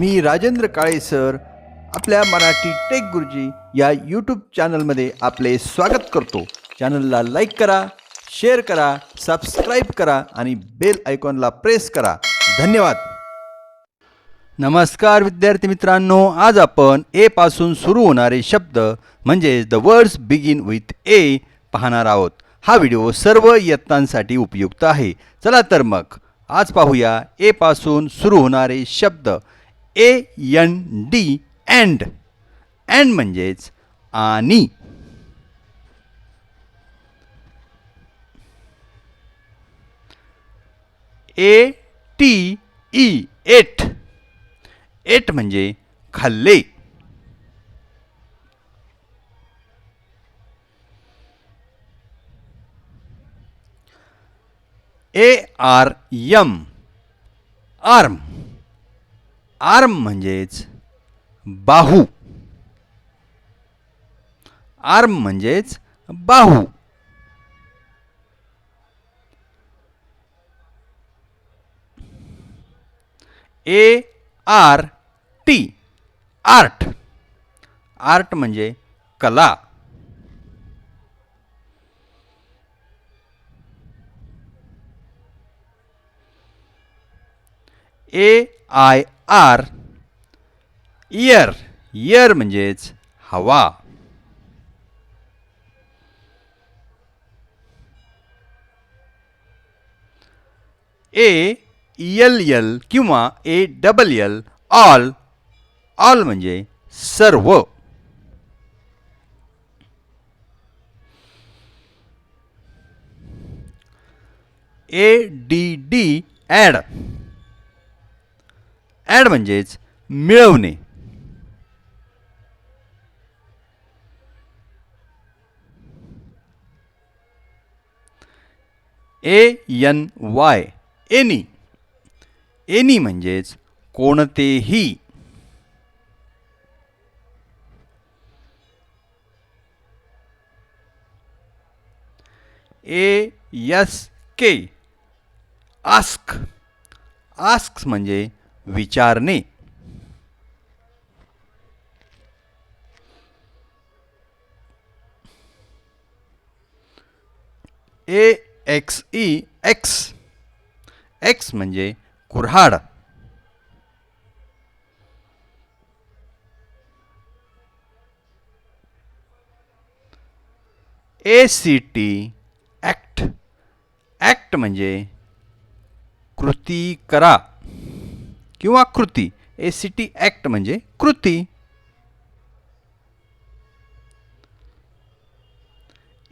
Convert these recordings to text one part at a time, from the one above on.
मी Rajendra Kale sir. आपल्या Marathi take गुरुजी या YouTube चॅनलमध्ये आपले स्वागत करतो. चॅनलला लाईक करा शेअर करा सबस्क्राईब करा आणि बेल आयकॉनला प्रेस करा. धन्यवाद. नमस्कार विद्यार्थी मित्रांनो. आज आपण ए पासून सुरू होणारे शब्द म्हणजेच the words begin with A पाहणार आहोत. हा व्हिडिओ सर्व इयत्तांसाठी उपयुक्त आहे. चला तर मग आज पाहूया ए पासून सुरू होणारे शब्द. A N D and and म्हणजेच आणि. A T E ate ate म्हणजे खाल्ले. A R M arm arm म्हणजेच बाहू. आर्म म्हणजेच बाहू. A R T art. Art म्हणजे कला. A I R. Air. Air म्हणजेच हवा. ए एल एल किंवा A, double L all. All म्हणजे सर्व. A, D D add add म्हणजेच मिळवणे. A N Y any any म्हणजेच कोणतेही. A S K ask ask म्हणजे विचारणे. A, X, E, axe. Axe म्हणजे कुऱ्हाड. A, C, T act act म्हणजे कृती करा. किंवा कृती. ए सी टी ॲक्ट म्हणजे कृती.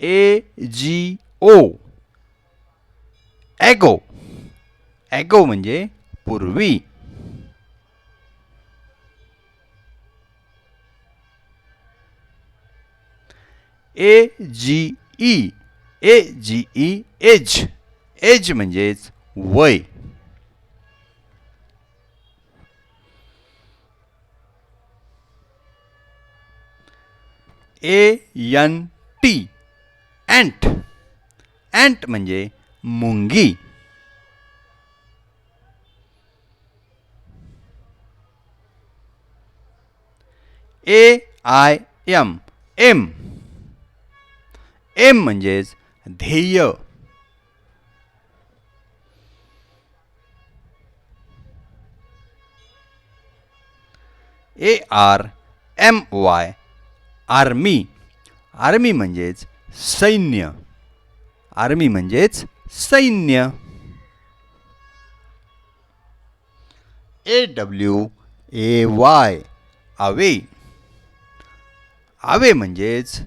ए जी ओ ॲगो ॲगो म्हणजे पूर्वी. ए जी ई ए जी ई एज एज म्हणजेच वय. A N T ant ant म्हणजे मुंगी. A I M aim aim म्हणजेच ध्येय. A R M Y army. Army म्हणजेच सैन्य. आर्मी म्हणजेच सैन्य. ए डब्ल्यू ए वाय आवे. आवे म्हणजेच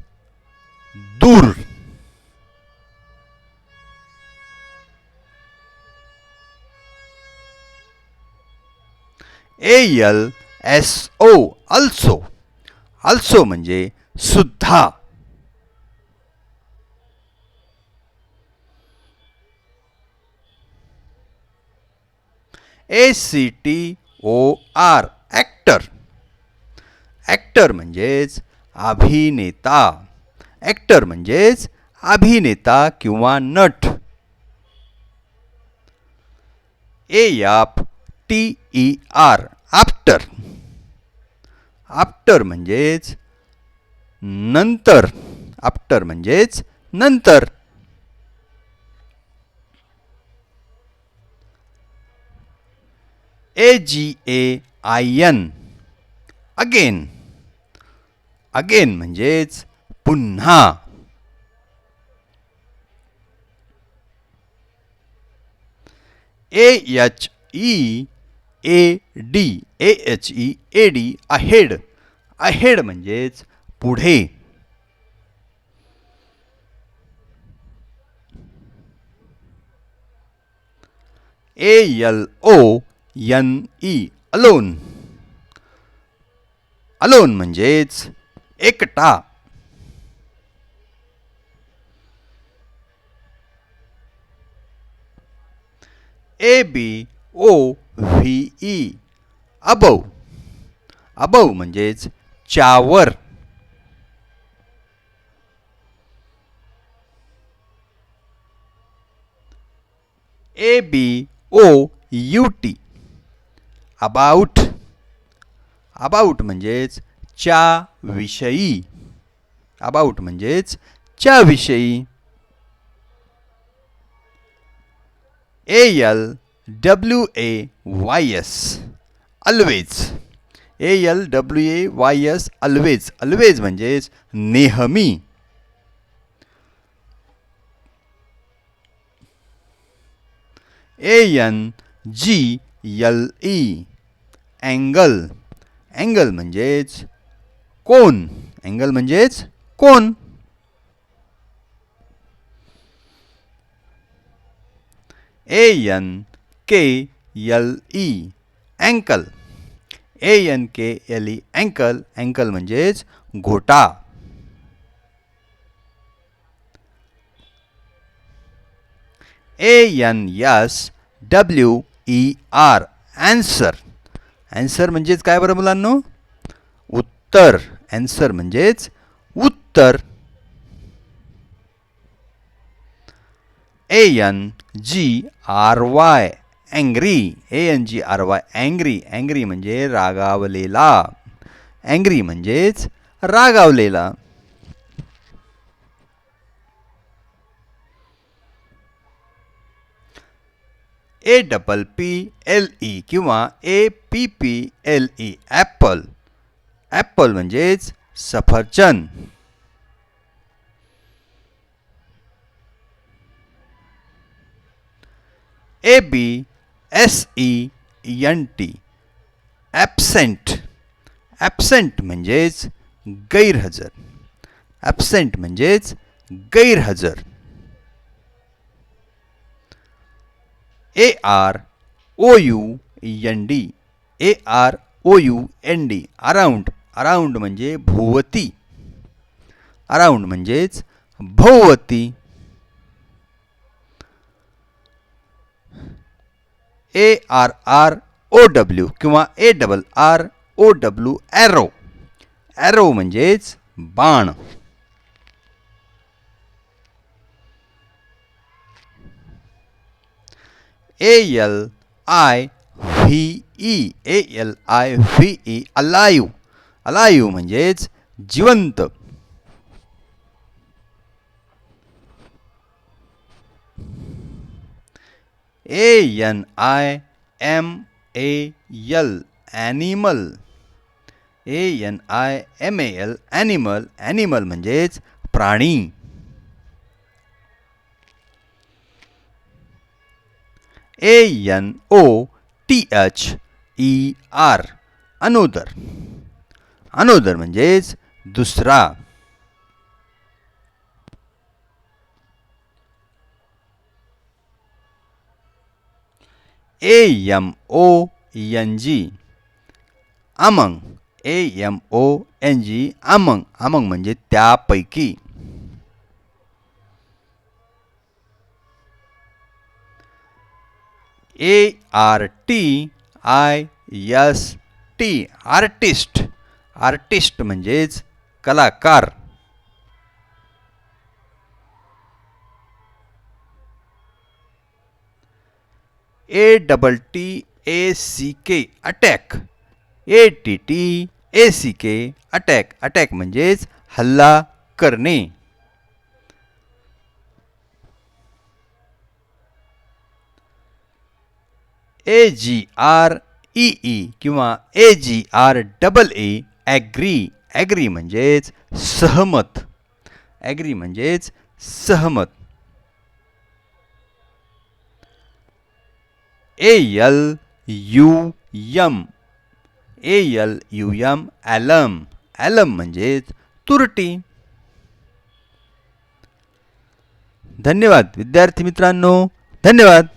दूर. L S O also also म्हणजे सुद्धा A C T O R actor actor म्हणजेच अभिनेता. ॲक्टर म्हणजेच अभिनेता किंवा नट. A F T E R after after म्हणजेच नंतर. आफ्टर म्हणजेच नंतर. A G A I N again again म्हणजेच पुन्हा. A H E A D A H E A D ahead ahead म्हणजेच पुढे. A L O N E alone alone म्हणजेच एकटा. A B O V E above above म्हणजेच चावर A B O U T about about म्हणजेच च्या विषयी. About म्हणजेच च्या विषयी. A L W A Y S always A L W A Y S always always म्हणजेच नेहमी. A N G L E angle angle म्हणजेच कोण अँगल म्हणजेच कोण A N K L E ankle A N K L E ankle ankle म्हणजेच घोटा. A N S W E R answer answer म्हणजेच काय बरं मुलांनो? उत्तर. ॲन्सर म्हणजेच उत्तर. A N G R Y angry. A N G R Y angry. Angry म्हणजे रागावलेला. अँग्री म्हणजेच रागावलेला. A double P L E किंवा A P P L E apple. Apple म्हणजेच सफरचंद. A B S E N T absent absent म्हणजेच गैरहजर. Absent म्हणजेच गैरहजर. A R O U N D A R O U N D around around म्हणजे भोवती. Around म्हणजेच भोवती. A R R O W किंवा A double R O W arrow arrow म्हणजेच बाण. A L I V E A L I V E alive alive म्हणजेच जिवंत. A N I M A L animal A N I M A L animal animal म्हणजेच प्राणी. A N O T H E R another. Another म्हणजेच दुसरा. A M O N G among A M O N G among among म्हणजे त्यापैकी. A R T I S T artist artist म्हणजेच कलाकार. A double T A C K attack A T T A C K attack attack म्हणजेच हल्ला करणे. ए G are E E किंवा A G R double A agree agree म्हणजेच सहमत. Agree म्हणजेच सहमत. ए यल you Yama A L you यम ॲलम ॲलम म्हणजेच तुरटी. धन्यवाद विद्यार्थी मित्रांनो. धन्यवाद.